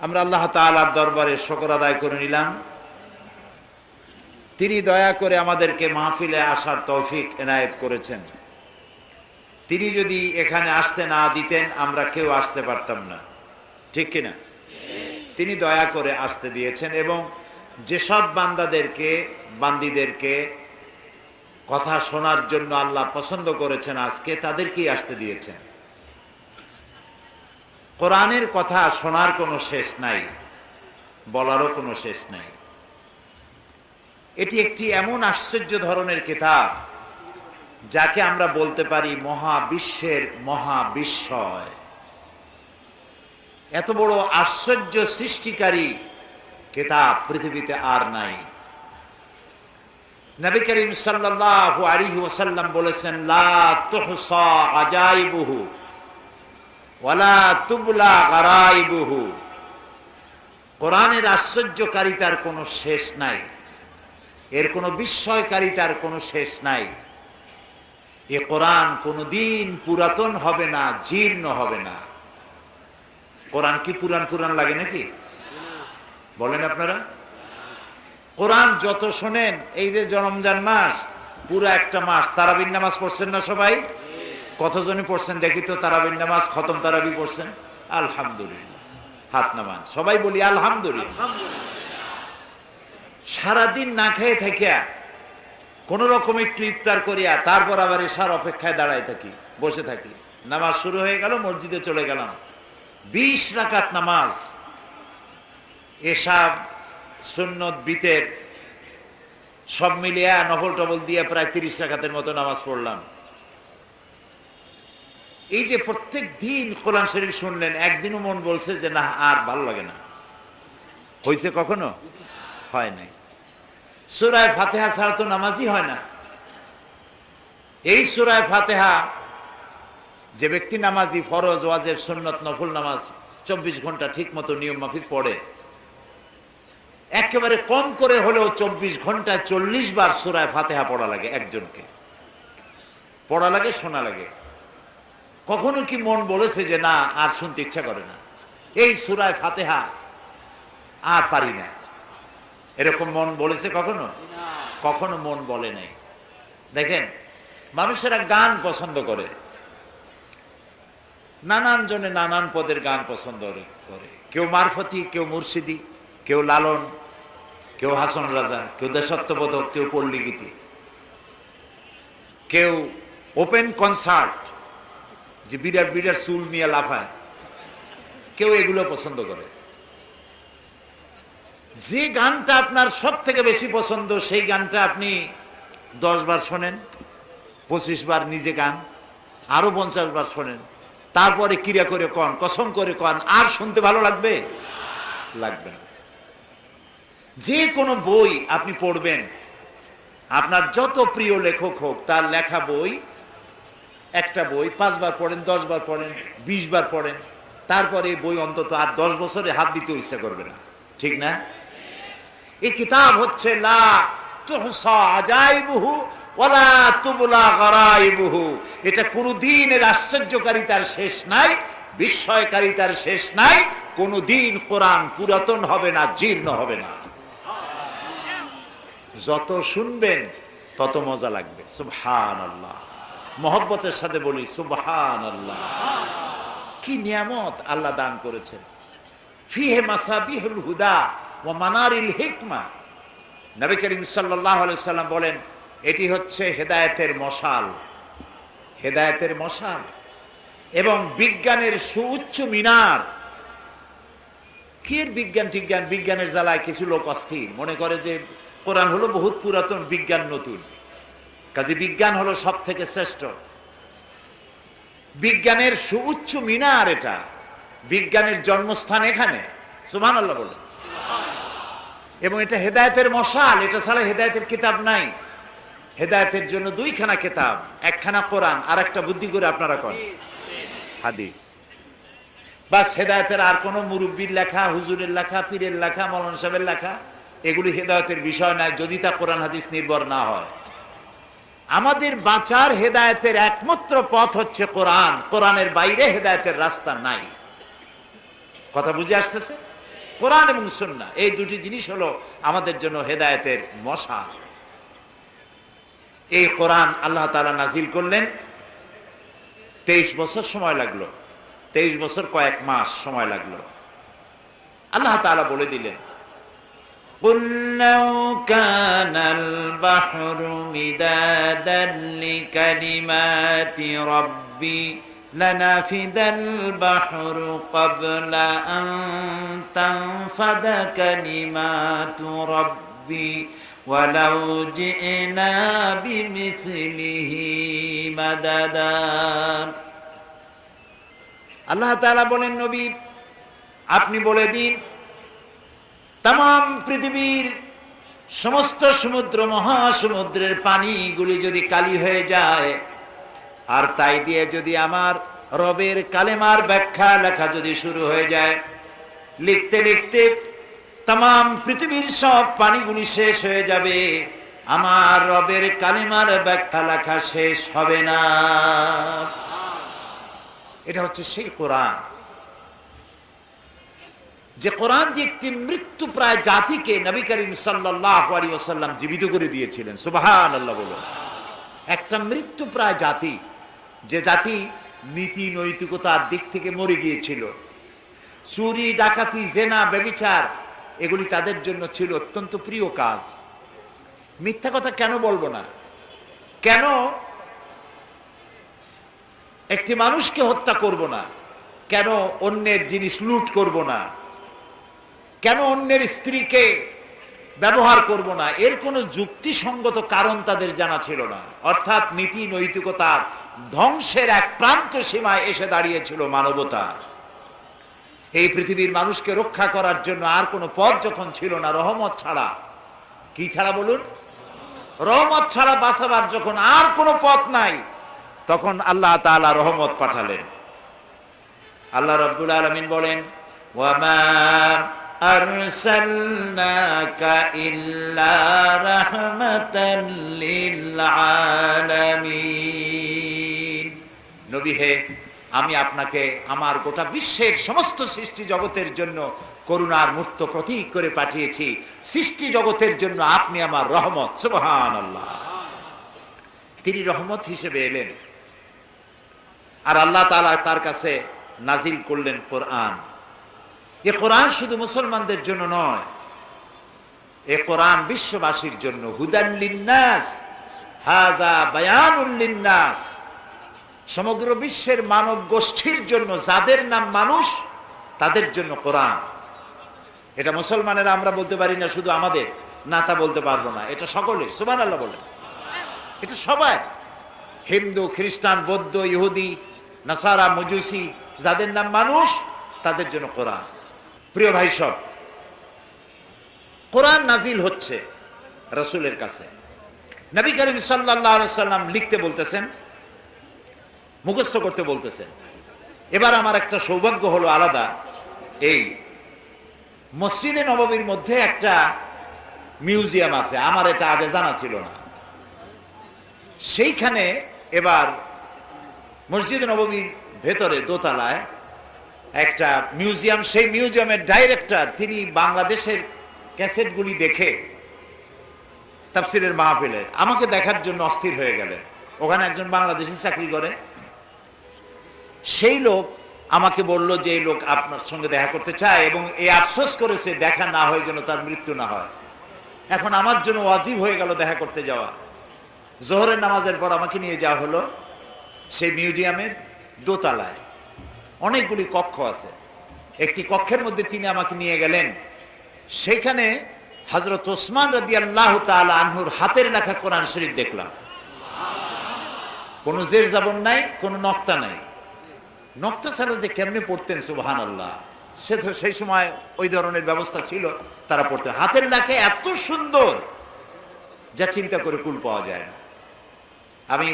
আমরা আল্লাহ তাআলার দরবারে শকর আদায় করে নিলাম। তিনি দয়া করে আমাদেরকে মাহফিলে আসার তৌফিক এনায়েত করেছেন। তিনি যদি এখানে আসতে না দিতেন, আমরা কেউ আসতে পারতাম না। ঠিক কিনা? তিনি দয়া করে আসতে দিয়েছেন এবং যেসব বান্দাদেরকে, বান্দিদেরকে কথা শোনার জন্য আল্লাহ পছন্দ করেছেন, আজকে তাদেরকেই আসতে দিয়েছেন। কোরআনের কথা শোনার কোনো শেষ নাই, বলারও কোনো শেষ নাই। এটি একটি এমন আশ্চর্য ধরনের কিতাব, যাকে আমরা বলতে পারি মহাবিশ্বের মহাবিস্ময়। এত বড় আশ্চর্য সৃষ্টিকারী কিতাব পৃথিবীতে আর নাই। নবী করিম সাল্লাল্লাহু আলাইহি ওয়াসাল্লাম বলেছেন, লা আজাইবুহু ওয়ালা তুবলা গারাইবুহু। কোরআনের আশ্চর্যকারিতার কোনো শেষ নাই। এর কোনো বিস্ময়কারিতার কোনো শেষ নাই। এ কোরআন কোনোদিন পুরাতন হবে না, জীর্ণ হবে না। কোরআন কি পুরান পুরান লাগে নাকি? বলেন আপনারা। কোরআন যত শোনেন, এই যে রমজান মাস, পুরো একটা মাস তারাবিন নামাজ পড়ছেন না সবাই? কতজনে পড়ছেন দেখি তো তারাবিন নামাজ খতম, তারাবি পড়ছেন? আলহামদুলিল্লাহ, হাত নামান। সবাই বলি আলহামদুলিল্লাহ। সারাদিন না খেয়ে থাকিয়া কোন রকম একটু ইফতার করিয়া তারপর আবার এসার অপেক্ষায় দাঁড়ায় থাকি, বসে থাকি। নামাজ শুরু হয়ে গেল, মসজিদে চলে গেলাম। বিশ রাকাত নামাজ এসব সুন্নত, বিতের, সব মিলিয়ে নফল টবল দিয়ে প্রায় তিরিশ রাকাতের মতো নামাজ পড়লাম। এই যে প্রত্যেক দিন কোরআন শরীফ শুনলেন, একদিনও মন বলছে যে, না, আর ভালো লাগে না। হয়েছে কখনো? হয় নাই। সুরায় ফাতেহা ছাড়া তো নামাজই হয় না। এই সুরায় ফাতেহা, যে ব্যক্তি নামাজি, ফরজ ওয়াজের সুন্নত, নফল নামাজ, চব্বিশ ঘণ্টা ঠিক মতো নিয়ম মাফিক পড়ে, একেবারে কম করে হলেও চব্বিশ ঘন্টায় চল্লিশ বার সুরায় ফাতেহা পড়া লাগে একজনকে। পড়া লাগে, শোনা লাগে। কখনো কি মন বলেছে যে না, আর শুনতে ইচ্ছা করে না? এই সুরায় ফাতেহা আর পারি না। এরকম মন বলেছে কখনো? কখনো মন বলে নাই। দেখেন, মানুষেরা গান পছন্দ করে। নানান জনে নানান পদের গান পছন্দ করে। কেউ মারফতি, কেউ মুর্শিদি, কেউ লালন, কেউ হাসন রাজা, কেউ দেশত্ববোধক কেউ পল্লীগীতি। কেউ ওপেন কনসার্ট যে বিরাট বিরাট চুল নিয়ে লাফায়। কেউ এগুলো পছন্দ করে। যে গানটা আপনার সব থেকে বেশি পছন্দ, সেই গানটা আপনি দশ বার শোনেন, পঁচিশ বার নিজে গান, আরও পঞ্চাশ বার শোনেন। তারপরে ক্রিয়া করে কন, কসম করে কন, আর শুনতে ভালো লাগবে? লাগবে না। যে কোনো বই আপনি পড়বেন, আপনার যত প্রিয় লেখক হোক, তার লেখা বই একটা বই, পাঁচবার পড়েন দশ বার পড়েন বিশ বার পড়েন। তারপরে বই অন্তত আর দশ বছরে হাত দিতে ইচ্ছা করবে না। ঠিক না? এই কিতাব হচ্ছে, লা এটা কোনদিন এর আশ্চর্যকারিতার শেষ নাই, বিস্ময়কারিতার শেষ নাই। কোনদিন কোরআন পুরাতন হবে না, জীর্ণ হবে না। যত শুনবেন, তত মজা লাগবে। সুবহান আল্লাহ মহব্বতের সাথে বলি সুবহান আল্লাহ কি নিয়ামত আল্লাহ দান করেছেন। ফিহে মাসাবিহুল হুদা ও মানারিল হিকমা। নবী করিম আলাইহি সাল্লাম বলেন, এটি হচ্ছে হেদায়েতের মশাল। হেদায়েতের মশাল। এবং বিজ্ঞানের সুউচ্চ মিনার। কি এর বিজ্ঞান টিজ্ঞান? বিজ্ঞানের জ্বালায় কিছু লোক অস্থির। মনে করে যে কোরআন হলো বহুত পুরাতন বিজ্ঞান নতুন। কাজে বিজ্ঞান হলো সব থেকে শ্রেষ্ঠ। বিজ্ঞানের সুউচ্চ মিনার এটা। বিজ্ঞানের জন্মস্থান এখানে। সুমান আল্লাহ বলে এবং এটা হেদায়তের মশাল, এটা ছাড়া হেদায়তের কিতাব নাই। হেদায়তের জন্য দুইখানা কিতাব, একখানা কোরআন আর একটা বুদ্ধি করে আপনারা করেন হাদিস। বাস হেদায়তের আর কোনো মুরব্বীর লেখা, হুজুরের লেখা, পীরের লেখা, মৌলানা সাহেবের লেখা, এগুলি হেদায়তের বিষয় নাই যদি তা কোরআন, হাদিস নির্ভর না হয়। আমাদের বাঁচার হেদায়তের একমাত্র পথ হচ্ছে কোরআন। কোরআনের বাইরে হেদায়তের রাস্তা নাই। কথা বুঝে আসতেছে? কোরআন এবং সুন্না এই দুটি জিনিস হলো আমাদের জন্য হেদায়েতের মশা। এই কোরআন আল্লাহ তাআলা নাজিল করলেন। তেইশ বছর সময় লাগল। তেইশ বছর কয়েক মাস সময় লাগল। আল্লাহ তাআলা বলে দিলেন قل لو كان البحر مدادا لكلمات ربي لنفد البحر قبل أن تنفد كلمات ربي ولو جئنا بمثله مددا আল্লাহ তাআলা বলেন নবী আপনি বলে দিন তাম পৃথিবীর সমস্ত সমুদ্র, মহাসমুদ্রের পানিগুলি যদি কালি হয়ে যায়, আর তাই দিয়ে যদি আমার রবের কালেমার ব্যাখ্যা লেখা যদি শুরু হয়ে যায়, লিখতে লিখতে তাম পৃথিবীর সব পানিগুলি শেষ হয়ে যাবে, আমার রবের কালেমার ব্যাখ্যা লেখা শেষ হবে না। এটা হচ্ছে সেই কোরআন। যে কোরআন যে একটি মৃত্যু প্রায় জাতিকে নবী করিম সাল্লাহ ওসাল্লাম জীবিত করে দিয়েছিলেন। সুবাহান আল্লাহ বলুন। একটা মৃত্যু প্রায় জাতি, যে জাতি নীতি, নৈতিকতার দিক থেকে মরে গিয়েছিল। চুরি, ডাকাতি, জেনা, ব্যবিচার, এগুলি তাদের জন্য ছিল অত্যন্ত প্রিয় কাজ। মিথ্যা কথা কেন বলব না? কেন একটি মানুষকে হত্যা করব না? কেন অন্যের জিনিস লুট করব না? কেন অন্যের স্ত্রীকে ব্যবহার করব না? এর কোনো যুক্তিসঙ্গত কারণ তাদের জানা ছিল না। অর্থাৎ নীতি নৈতিকতার ধ্বংসের এক প্রান্ত সীমায় এসে দাঁড়িয়েছিল মানবতা। এই পৃথিবীর মানুষকে রক্ষা করার জন্য আর কোনো পথ যখন ছিল না, রহমত ছাড়া। কি ছাড়া বলুন? রহমত ছাড়া বাঁচাবার যখন আর কোনো পথ নাই, তখন আল্লাহ তাআলা রহমত পাঠালেন। আল্লাহ রব্দুল আলমিন বলেন ওয়ামা أرسلناك إلا رحمة للعالمين নবী হে আমি আপনাকে আমার গোটা বিশ্বের সমস্ত সৃষ্টি জগতের জন্য করুণার মূর্ত প্রতীক করে পাঠিয়েছি সৃষ্টি জগতের জন্য আপনি আমার রহমত সুবহান আল্লাহ তিনি রহমত হিসেবে এলেন আর আল্লাহ তাআলা তার কাছে নাজিল করলেন কোরআন এ কোরআন শুধু মুসলমানদের জন্য নয়, এ কোরআন বিশ্ববাসীর জন্য। হুদান লিন্নাস হাদা সমগ্র বিশ্বের মানব গোষ্ঠীর জন্য যাদের নাম মানুষ, তাদের জন্য কোরআন। এটা মুসলমানেরা আমরা বলতে পারি না শুধু আমাদের, না তা বলতে পারব না। এটা সকলের সুবান আল্লাহ বলেন। এটা সবাই। হিন্দু, খ্রিস্টান, বৌদ্ধ, ইহুদি, নাসারা, মজুসি, যাদের নাম মানুষ, তাদের জন্য কোরআন। প্রিয় ভাই সব, কোরআন নাজিল হচ্ছে রসুলের কাছে। নবী করিম সাল্লাহ সাল্লাম লিখতে বলতেছেন, মুখস্থ করতে বলতেছেন। এবার আমার একটা সৌভাগ্য হলো আলাদা, এই মসজিদে নববীর মধ্যে একটা মিউজিয়াম আছে, আমার এটা আগে জানা ছিল না। সেইখানে এবার মসজিদ নবমীর ভেতরে দোতলায় একটা মিউজিয়াম, সেই মিউজিয়ামের ডাইরেক্টর, তিনি বাংলাদেশের ক্যাসেটগুলি দেখে তাফসিরের মাহফিলে আমাকে দেখার জন্য অস্থির হয়ে গেলেন। ওখানে একজন বাংলাদেশি চাকরি করে। সেই লোক আমাকে বলল যে, এই লোক আপনার সঙ্গে দেখা করতে চায় এবং এই আফসোস করেছে, দেখা না হয় যেন তার মৃত্যু না হয়। এখন আমার জন্য অজীব হয়ে গেল দেখা করতে যাওয়া। জোহরের নামাজের পর আমাকে নিয়ে যাওয়া হলো সেই মিউজিয়ামের দোতলায়। অনেকগুলি কক্ষ আছে। একটি কক্ষের মধ্যে তিনি আমাকে নিয়ে গেলেন। সেখানে হজরত ওসমান রাদি আল্লাহ আনহুর হাতের লেখা কোরআন শরীফ দেখলাম। কোনো জের জাবন নাই, কোনো নক্তা নাই। নক্তা ছাড়া যে কেমনে পড়তেন সুবাহান আল্লাহ সে তো সেই সময় ওই ধরনের ব্যবস্থা ছিল, তারা পড়তে। হাতের লেখা এত সুন্দর, যা চিন্তা করে কুল পাওয়া যায় না। আমি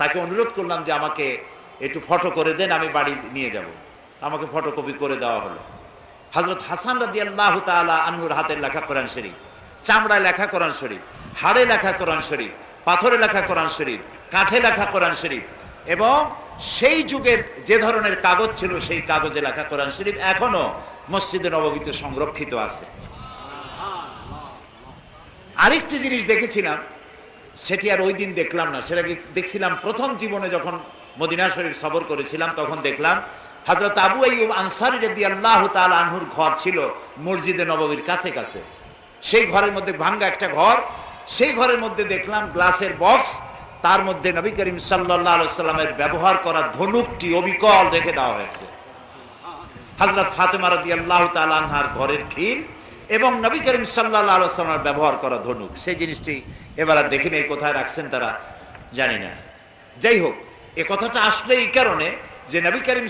তাকে অনুরোধ করলাম যে আমাকে একটু ফটো করে দেন, আমি বাড়ি নিয়ে যাব। আমাকে ফটোকপি করে দেওয়া হলো। হজরত হাসান রাদি আল্লাহ তালা আনহুর হাতের লেখা কোরআন শরীফ চামড়ায় লেখা কোরআন শরীফ, হাড়ে লেখা কোরআন শরীফ, পাথরে লেখা কোরআন শরীফ কাঠে লেখা কোরআন শরীফ এবং সেই যুগের যে ধরনের কাগজ ছিল, সেই কাগজে লেখা কোরআন শরীফ এখনও মসজিদে নবমীতে সংরক্ষিত আছে। আরেকটি জিনিস দেখেছিলাম, সেটি আর ওই দিন দেখলাম না, সেটা দেখছিলাম প্রথম জীবনে যখন মদিনা শরীফ সবর করেছিলাম, তখন দেখলাম হজরত আবু আইয়ুব আনসারি রেদি আল্লাহ তাল আনহুর ঘর ছিল মসজিদে নববীর কাছে কাছে। সেই ঘরের মধ্যে ভাঙ্গা একটা ঘর, সেই ঘরের মধ্যে দেখলাম গ্লাসের বক্স, তার মধ্যে নবী করিম সাল্লাহ সাল্লামের ব্যবহার করা ধনুকটি অবিকল রেখে দেওয়া হয়েছে। হজরত ফাতেমা রদি আল্লাহ তালানহার ঘরের খিল এবং নবী করিম সাল্লাহ আলোচনার ব্যবহার করা ধনুক। সেই জিনিসটি এবার আর দেখে নেই কোথায় রাখছেন তারা জানি না। যাই হোক এ কথাটা আসলে এই কারণে যে নবী করিম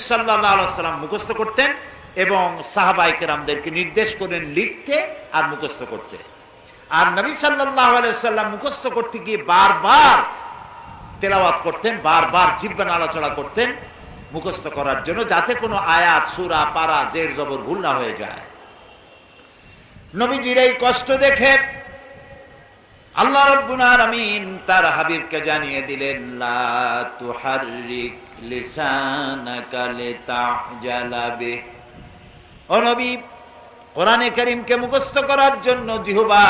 আলাইসাল্লাম মুখস্থ করতেন এবং সাহাবাই নির্দেশ করেন লিখতে আর মুখস্থ করতে। আর নবী সাল্লাহ আলাইসাল্লাম মুখস্থ করতে গিয়ে বারবার তেলাওয়াত করতেন, বারবার জিব্বা আলোচনা করতেন মুখস্থ করার জন্য যাতে কোনো আয়াত, সুরা, পারা, জের, জবর ভুল না হয়ে যায়। নবীজির এই কষ্ট দেখে আল্লাহ রব্বুল আলামিন তার হাবিবকে জানিয়ে দিলেন মুখস্থ করার জন্য জিহুবা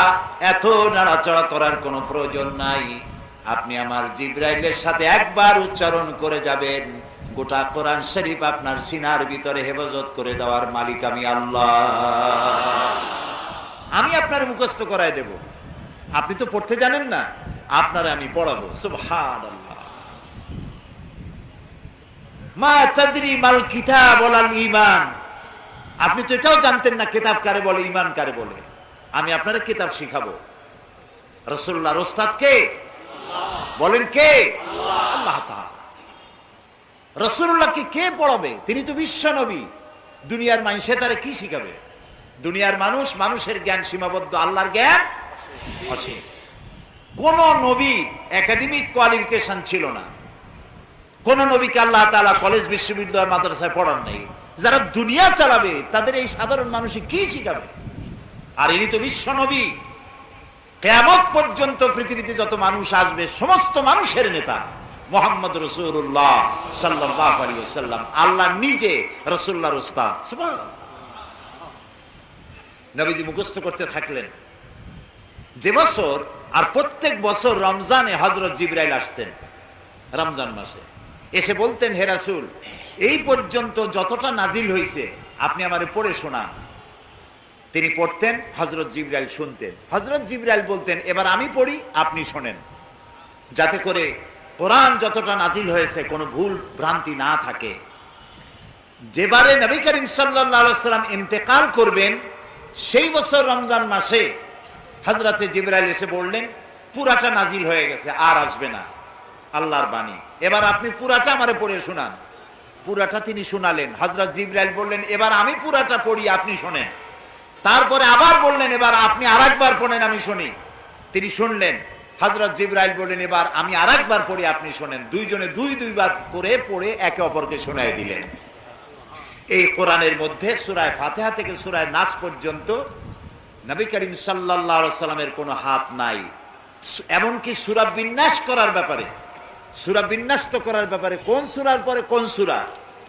এত নাড়াচড়া করার কোনো প্রয়োজন নাই। আপনি আমার সাথে একবার উচ্চারণ করে যাবেন। গোটা কোরআন শরীফ আপনার সিনার ভিতরে হেফাজত করে দেওয়ার মালিক আমি আল্লাহ। আমি আপনার মুখস্থ করায় দেব। আপনি তো পড়তে জানেন না, আপনারা আমি পড়াবো। আপনি তো এটাও জানতেন না কিতাব কারে বলে ইমান কারে বলে। আমি আপনারা কিতাব শিখাবো। রসুল্লাহ রোস্তাদ কে? বলেন কে? আল্লাহ। রসুল্লাহকে কে পড়াবে? তিনি তো বিশ্ব নবী। দুনিয়ার মানুষে তারে কি শিখাবে? দুনিয়ার মানুষ মানুষের জ্ঞান সীমাবদ্ধ, আল্লাহর জ্ঞান অসীম কোন নবী একাডেমিক কোয়ালিফিকেশন ছিল না। কোন নবীকে আল্লাহ তালা কলেজ বিশ্ববিদ্যালয়, মাদ্রাসায় পড়ান নেই। যারা দুনিয়া চালাবে, তাদের এই সাধারণ মানুষে কি শিখাবে? আর ইনি তো বিশ্ব নবী। কেমন পর্যন্ত পৃথিবীতে যত মানুষ আসবে, সমস্ত মানুষের নেতা মোহাম্মদ রসুল্লাহ সাল্লাম আল্লাহ নিজে রসুল্লাহর উস্তাদ। নবীজি মুখস্থ করতে থাকলেন। যে বছর আর প্রত্যেক বছর রমজানে হজরত জিব্রাইল আসতেন, রমজান মাসে। এসে বলতেন হেরাসুল এই পর্যন্ত যতটা নাজিল হয়েছে আপনি আমার পড়ে শোনান। তিনি পড়তেন হজরত জিব্রাইল শুনতেন। হজরত জিব্রাইল বলতেন, এবার আমি পড়ি, আপনি শোনেন। যাতে করে কোরআন যতটা নাজিল হয়েছে, কোনো ভুল ভ্রান্তি না থাকে। যেবারে নবী করিম সাল্লাম ইন্তেকাল করবেন, সেই বছর রমজান মাসে হজরতে জিব্রাইল এসে বললেন, পুরাটা নাজিল হয়ে গেছে, আর আসবে না। আল্লাহর বাণী। এবার আপনি পুরাটা আমারে পড়ে শোনান। পুরাটা তিনি শোনালেন। হজরত জিব্রাইল বললেন, এবার আমি পুরাটা পড়ি, আপনি শোনেন। তারপরে আবার বললেন, এবার আপনি আর একবার পড়েন, আমি শুনি। তিনি শুনলেন। হজরত জিব্রাইল বললেন, এবার আমি আর একবার পড়ি, আপনি শোনেন। দুইজনে দুই দুইবার করে পড়ে একে অপরকে শোনাই দিলেন। এই কোরআনের মধ্যে সুরায় ফাতেহা থেকে সুরায় নাস পর্যন্ত নবী করিম সাল্লামের কোনো হাত নাই। এমনকি সুরা বিন্যাস করার ব্যাপারে। সুরা বিন্যাস তো করার ব্যাপারে কোন সুরার পরে কোন সুরা?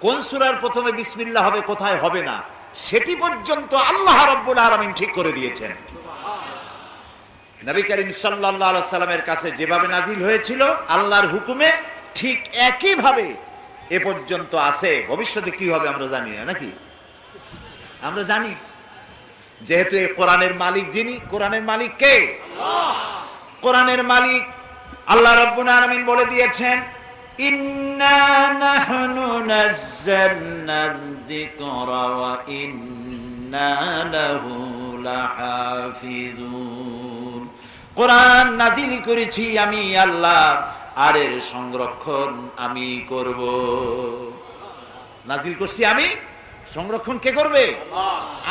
কোন সুরার প্রথমে বিসমিল্লাহ হবে, কোথায় হবে না? সেটি পর্যন্ত আল্লাহ রব্বুল আলমিন ঠিক করে দিয়েছেন। নবী করিম সাল্লামের কাছে যেভাবে নাজিল হয়েছিল, আল্লাহর হুকুমে ঠিক একইভাবে এ পর্যন্ত আছে। ভবিষ্যতে কি হবে আমরা জানি না, নাকি? আমরা জানি। যেহেতু এই কোরআনের মালিক যিনি কোরআনের মালিক কে? কোরআনের মালিক আল্লাহ রাব্বুল আলামিন বলে দিয়েছেন ইন্না নাহনু নাযালনা যিকরা ওয়া ইন্না লাহু লাহাফিজুন। কোরআন নাজিল করেছি আমি আল্লাহ আর এর সংরক্ষণ আমি করব। নাজিল করছি আমি সংরক্ষণ কে করবে?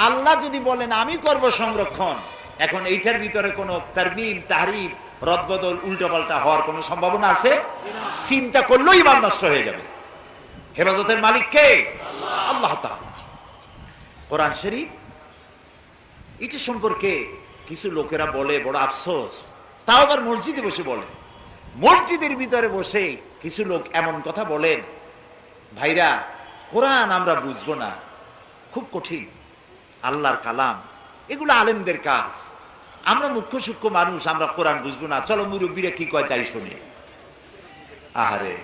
আল্লাহ যদি বলেন, আমি করব সংরক্ষণ, এখন এইটার ভিতরে কোনো তারমিম তাহরিফ রদবদল, উল্টোপাল্টা হওয়ার কোনো সম্ভাবনা আছে? চিন্তা করলেই ইমান নষ্ট হয়ে যাবে। হেফাজতের মালিক কে? আল্লাহ কোরআন শরীফ, এটা সম্পর্কে কিছু লোকেরা বলে, বড় আফসোস। তাও আবার মসজিদে বসে বলে। মসজিদের ভিতরে বসে কিছু লোক এমন কথা বলেন, ভাইরা, কোরআন আমরা বুঝব না। খুব কঠিন। আল্লাহর কালাম, এগুলো আলেমদের কাজ। আমরা মুখ্য সূক্ষ্ম মানুষ, আমরা কোরআন বুঝব না। চলো মুরব্বীরা কি কয় তাই শুনি। আহারে,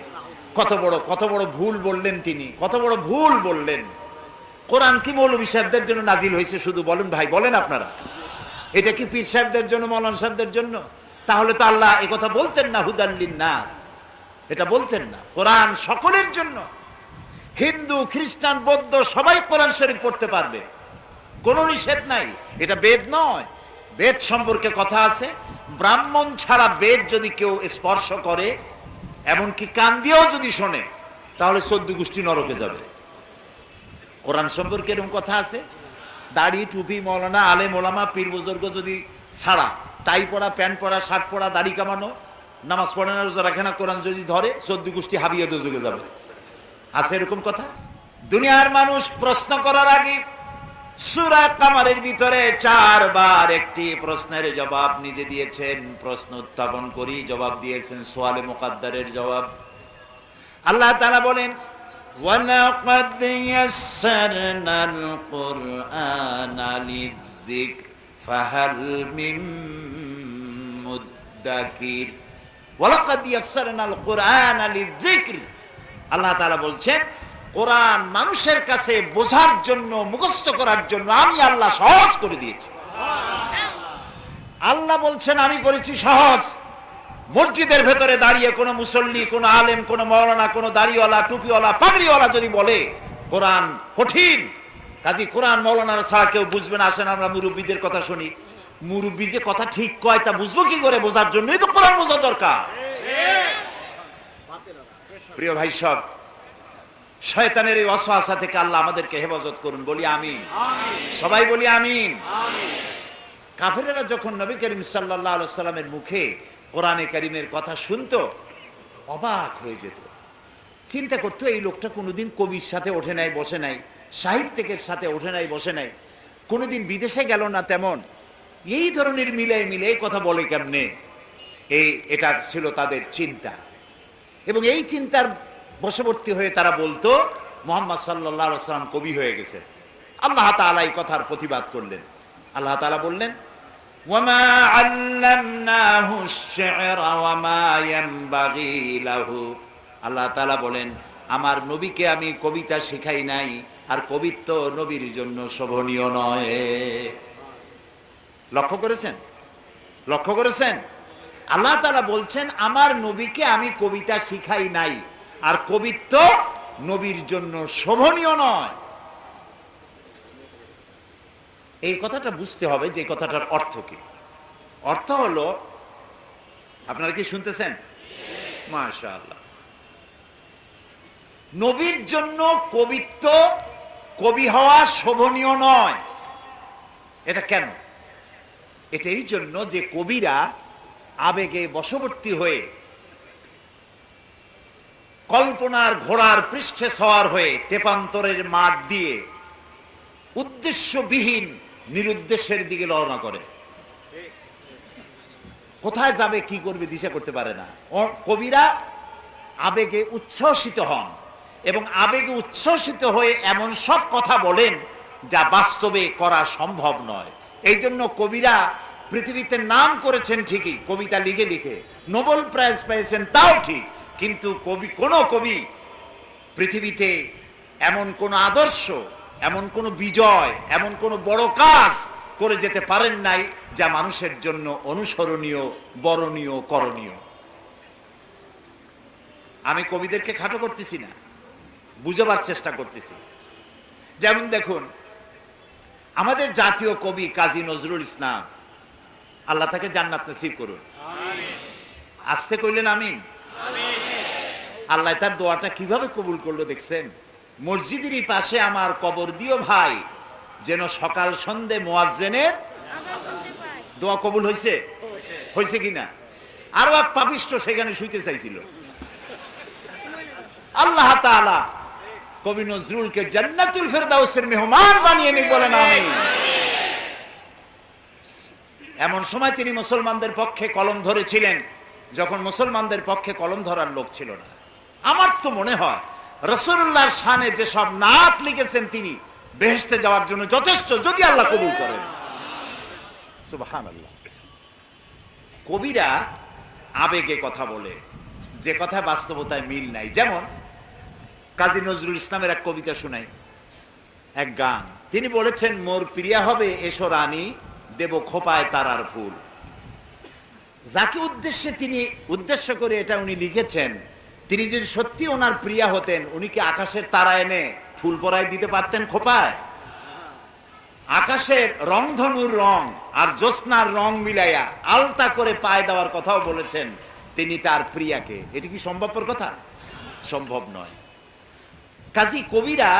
কত বড় কত বড় ভুল বললেন তিনি, কত বড় ভুল বললেন। কোরআন কি মৌলভী সাহেবদের জন্য নাজিল হয়েছে শুধু বলেন ভাই, বলেন আপনারা। এটা কি পীর সাহেবদের জন্য, মৌলান সাহেবদের জন্য? তাহলে তো আল্লাহ কথা বলতেন না হুদাল্লিন নাস এটা বলতেন না। কোরআন সকলের জন্য। হিন্দু, খ্রিস্টান, বৌদ্ধ, সবাই কোরআন শরীফ পড়তে পারবে। কোনো নিষেধ নাই। এটা বেদ নয়। বেদ সম্পর্কে কথা আছে। ব্রাহ্মণ ছাড়া বেদ যদি কেউ স্পর্শ করে, এমনকি কান দিয়েও যদি শোনে, তাহলে চোদ্দ গোষ্ঠী নরকে যাবে। কোরআন সম্পর্কে এরকম কথা আছে? দাড়ি, টুপি, মৌলানা আলে মোলামা পীর বুজুর্গ যদি ছাড়া, টাই পরা, প্যান্ট পরা, শার্ট পরা, দাড়ি কামানো, নামাজ পড়ে না, রোজা রাখে না, কোরআন যদি ধরে, চোদ্দ গোষ্ঠী হাবিয়ে দোজুগে যাবে। আছে এরকম কথা দুনিয়ার মানুষ প্রশ্ন করার আগে সুরা কামারের ভিতরে চারবার একটি প্রশ্নের জবাব নিজে দিয়েছেন প্রশ্ন উত্থাপন করি জবাব দিয়েছেন সোয়ালে মুকাদ্দারের জবাব আল্লাহ তাআলা বলেন وَلَقَدْ يَسَّرْنَا الْقُرْآنَ لِلذِّكْرِ فَهَلْ مِن مُدَّكِرٍ وَلَقَدْ يَسَّرْنَا الْقُرْآنَ لِلذِّكْرِ আল্লাহ তাআলা বলছেন, কোরআন মানুষের কাছে বোঝার জন্য, মুখস্থ করার জন্য আমি আল্লাহ সহজ করে দিয়েছি। আল্লাহ বলছেন, আমি করেছি সহজ। মসজিদের ভেতরে দাঁড়িয়ে কোনো মুসল্লি, কোনো আলেম, কোনো মৌলানা কোনো দাড়িওয়ালা, টুপিওয়ালা, পাগড়িওয়ালা যদি বলে, কোরআন কঠিন, কাজী কোরআন মৌলানার ছাড়া কেউ বুঝবে না, আসেন আমরা মুরব্বীদের কথা শুনি। মুরব্বী যে কথা ঠিক কয় তা বুঝব কি করে? বোঝার জন্যই তো কোরআন বোঝা দরকার। প্রিয় ভাই সব শয়তানের এই অসহাসা থেকে আল্লাহ আমাদেরকে হেফাজত করুন বলি আমিন। সবাই বলি আমিন। কাফেরেরা যখন নবী করিম সাল্লাহ সাল্লামের মুখে কোরআনে করিমের কথা শুনতো অবাক হয়ে যেত। চিন্তা করতো এই লোকটা কোনোদিন কবির সাথে ওঠে নাই বসে নাই সাহিত্যিকের সাথে ওঠে নাই বসে নাই কোনোদিন বিদেশে গেল না তেমন। এই ধরনের মিলে মিলে কথা বলে কেমনে? এই এটা ছিল তাদের চিন্তা। এবং এই চিন্তার বশবর্তী হয়ে তারা বলতো মোহাম্মদ সাল্লাহ সাল্লাম কবি হয়ে গেছে আল্লাহ তাআলা এই কথার প্রতিবাদ করলেন আল্লাহ তাআলা বললেন وما علمناه الشعر وما ينبغي له আল্লাহ তাআলা বলেন আমার নবীকে আমি কবিতা শিখাই নাই আর কবিত্ব নবীর জন্য শোভনীয় নয় লক্ষ্য করেছেন লক্ষ্য করেছেন আল্লাহ তাআলা বলছেন, আমার নবীকে আমি কবিতা শিখাই নাই। আর কবিত্ব নবীর জন্য শোভনীয় নয়। এই কথাটা বুঝতে হবে যে কথাটার অর্থ কি। অর্থ হলো, আপনারা কি শুনতেছেন? মাশাআল্লাহ। নবীর জন্য কবিত্ব, কবি হওয়া শোভনীয় নয়। এটা কেন? এটা এই জন্য যে কবিরা আবেগে বশবর্তী হয়ে, কল্পনার ঘোড়ার পৃষ্ঠে সওয়ার হয়ে তেপান্তরের মাঠ দিয়ে উদ্দেশ্যবিহীন নিরুদ্দেশ্যের দিকে রওনা করে। কোথায় যাবে, কি করবে, দিশা করতে পারে না। কবিরা আবেগে উচ্ছ্বসিত হন এবং আবেগে উচ্ছ্বসিত হয়ে এমন সব কথা বলেন যা বাস্তবে করা সম্ভব নয়। এই জন্য কবিরা পৃথিবীতে নাম করেছেন ঠিকই, কবিতা লিখে লিখে। নোবেল প্রাইজ পেয়েছেন তাও ঠিক, কিন্তু কবি, কোন কবি পৃথিবীতে এমন কোন আদর্শ, এমন কোন বিজয়, এমন কোন বড় কাজ করে যেতে পারেন নাই যা মানুষের জন্য অনুসরণীয়, বরণীয়, করণীয়। আমি কবিদেরকে খাটো করতেছি না, বুঝাবার চেষ্টা করতেছি। যেমন দেখুন, আমাদের জাতীয় কবি কাজী নজরুল ইসলাম আল্লাহ তাকে জান্নাত নসিব করুন। আসতে কইলেন আমি আল্লাহ তার দোয়াটা কীভাবে কবুল করল দেখছেন? মসজিদেরই পাশে আমার কবর দিও ভাই যেন সকাল সন্ধে মোয়াজ্জেনের দোয়া কবুল হয়েছে হয়েছে কিনা? আরও এক পাপিষ্ট সেখানে শুইতে চাইছিল। আল্লাহ তাআলা কবি নজরুলকে জান্নাতুল ফেরদাউসের মেহমান বানিয়ে নিক বলেন আমি এমন সময় তিনি মুসলমানদের পক্ষে কলম ধরেছিলেন, যখন মুসলমানদের পক্ষে কলম ধরার লোক ছিল না। আমার তো মনে হয় রসুল্লাহর শানে যে সব নাত লিখেছেন তিনি বেহেস্তে যাওয়ার জন্য যথেষ্ট, যদি আল্লাহ কবুল করেন। কবিরা আবেগে কথা বলে, যে কথা বাস্তবতায় মিল নাই। যেমন, কাজী নজরুল ইসলামের এক কবিতা শুনাই, এক গান। তিনি বলেছেন, মোর প্রিয়া হবে এসো রানী দেব খোপায় তারার ফুল। যাকে উদ্দেশ্যে তিনি উদ্দেশ্য করে এটা উনি লিখেছেন, তিনি যদি সত্যি ওনার প্রিয়া হতেন, উনি কি আকাশের তারা এনে ফুল পরায় দিতে পারতেন খোপায়? আকাশের রংধনুর রং আর জ্যোৎস্নার রং মিলাইয়া আলতা করে পায়ে দেওয়ার কথাও বলেছেন তিনি তার প্রিয়াকে। এটি কি সম্ভবপর কথা? সম্ভব নয়। কাজী কবিরা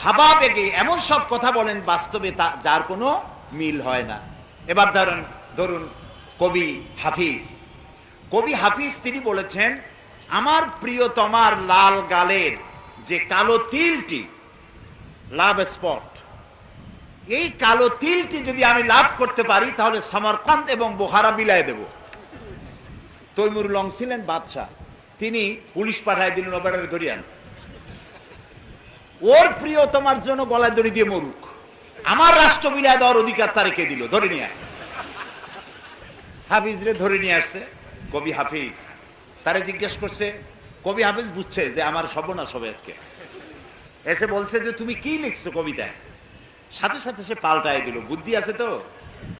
ভাবাবেগে এমন সব কথা বলেন, বাস্তবে তা, যার কোনো মিল হয় না। এবার ধরুন ধরুন কবি হাফিজ। কবি হাফিজ তিনি বলেছেন, আমার প্রিয়তমার লাল গালের যে কালো তিলটি, লাভ স্পট। এই কালো তিলটি যদি আমি লাভ করতে পারি, তাহলে সমরকান্ত এবং বোহারা বিলায় দেব। তৈমুর লং ছিলেন বাদশাহ। তিনি পুলিশ পাঠায় দিলেন ওর প্রিয় তোমার জন্য গলায় দড়ি দিয়ে মরুক। আমার রাষ্ট্র বিলায় দেওয়ার অধিকার তারে কে দিল, ধরে নিয়ে হাফিজ রে ধরে নিয়ে আসছে, কবি হাফিজ। তারে জিজ্ঞেস করছে, কবি হাফিজ বুঝছে যে আমার সর্বনাশ হবে আজকে। এসে বলছে যে, তুমি কি লিখছো কবিতায়? সাথে সাথে সে পাল্টায় দিল, বুদ্ধি আছে তো?